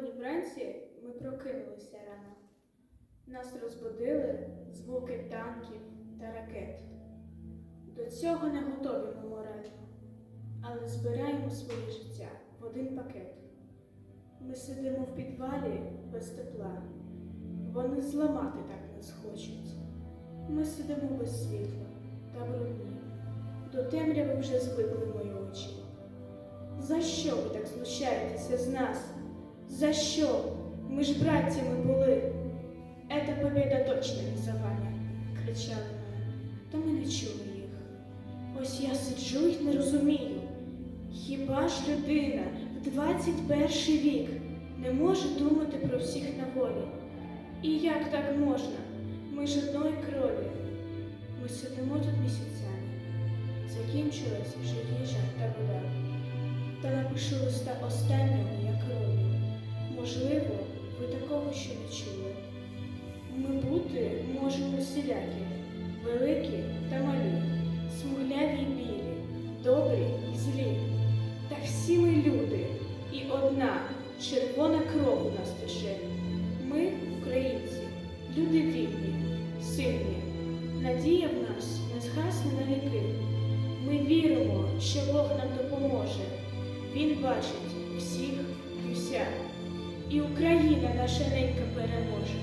Сьогодні вранці ми прокинулися рано. Нас розбудили звуки танків та ракет. До цього не готові ми морально, але збираємо своє життя в один пакет. Ми сидимо в підвалі без тепла. Вони зламати так нас хочуть. Ми сидимо без світла та брудні. До темряви вже звикли мої очі. За що ви так знущаєтеся з нас? За що? Мы ж братьями були. Эта победа точно не за вами, кричали ми, та ми не чули їх. Ось я сиджу й не розумію. Хіба ж людина в 21 вік не може думати про всіх на волі? І як так можна? Ми ж одної крові. Ми сидимо тут місяцями. Закінчилась вже їжа та вода. Та напишу листа останнього, як роблю. Можливо, ви такого ще не чули. Ми бути можемо всілякі, великі та малі, смугляві й білі, добрі і злі. Та всі ми люди, і одна червона кров у нас тече. Ми, українці, люди вільні, сильні. Надія в нас не згасне на віки. Ми віримо, що Бог нам допоможе. Він бачить всіх і вся. І Україна наша ненька переможе.